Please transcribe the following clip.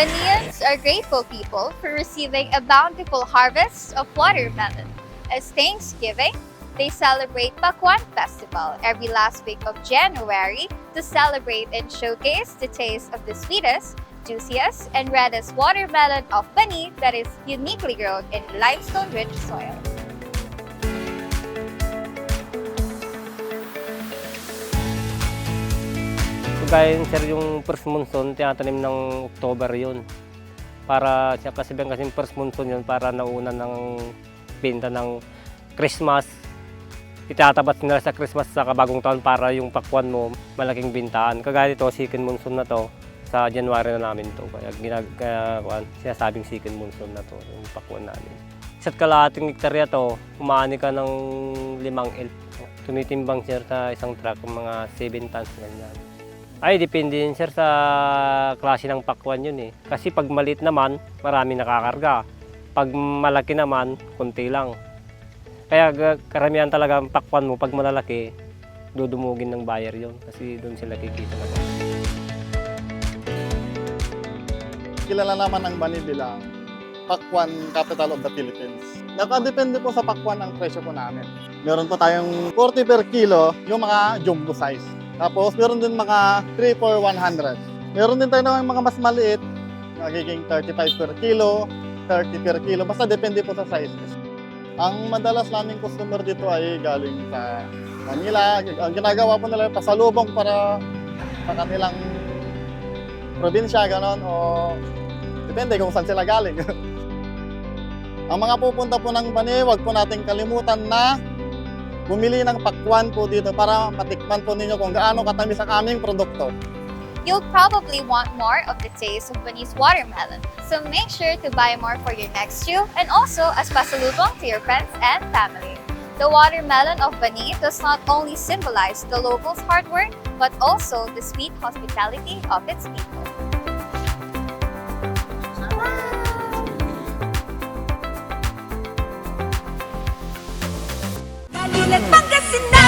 Banians are grateful people for receiving a bountiful harvest of watermelon. As Thanksgiving, they celebrate Pakwan Festival every last week of January to celebrate and showcase the taste of the sweetest, juiciest, and reddest watermelon of Bani that is uniquely grown in limestone-rich soil. So gaya yun, sir, yung first monsoon, tinatanim ng October yun. Para kasi bang kasi first monsoon yun para nauna ng benta ng Christmas. Itatabat nila sa Christmas sa kabagong taon para yung pakwan mo malaking bintaan. Kagaya nito, second monsoon na to. Sa January na namin to. Kaya, ginag, kaya kuwan, sinasabing second monsoon na to, yung pakwan namin. Isa't kalahating hektarya to, kumaani ka ng limang elf. Tumitimbang sir sa isang truck, mga 7 tons ganyan. Ay, depende din sir sa klase ng pakwan yun eh. Kasi pag maliit naman, marami nakakarga. Pag malaki naman, konti lang. Kaya karamihan talaga ang pakwan mo, pag malalaki, dudumugin ng buyer yun. Kasi doon sila kikita naman. kilala naman ang Bani Pakwan Capital of the Philippines. Nakadepende po sa Pakwan ang presyo po namin. Meron po tayong 40 per kilo, yung mga jumbo size. Tapos meron din mga 3 for 100. Meron din tayo ng mga mas maliit, nagiging 35 per kilo, 30 per kilo, basta depende po sa size. Ang madalas naming customer dito ay galing sa Manila. Ang ginagawa po nila pasalubong para sa kanilang probinsya, ganon, o depende kung saan sila galing. Ang mga pupunta po ng Bani, huwag po nating kalimutan na bumili ng pakwan po dito para matikman po ninyo kung gaano katamis ang aming produkto. You'll probably want more of the taste of Bani's watermelon, so make sure to buy more for your next chew and also as pasalubong to your friends and family. The watermelon of Bani does not only symbolize the locals' hard work, but also the sweet hospitality of its people. 반갑습니다.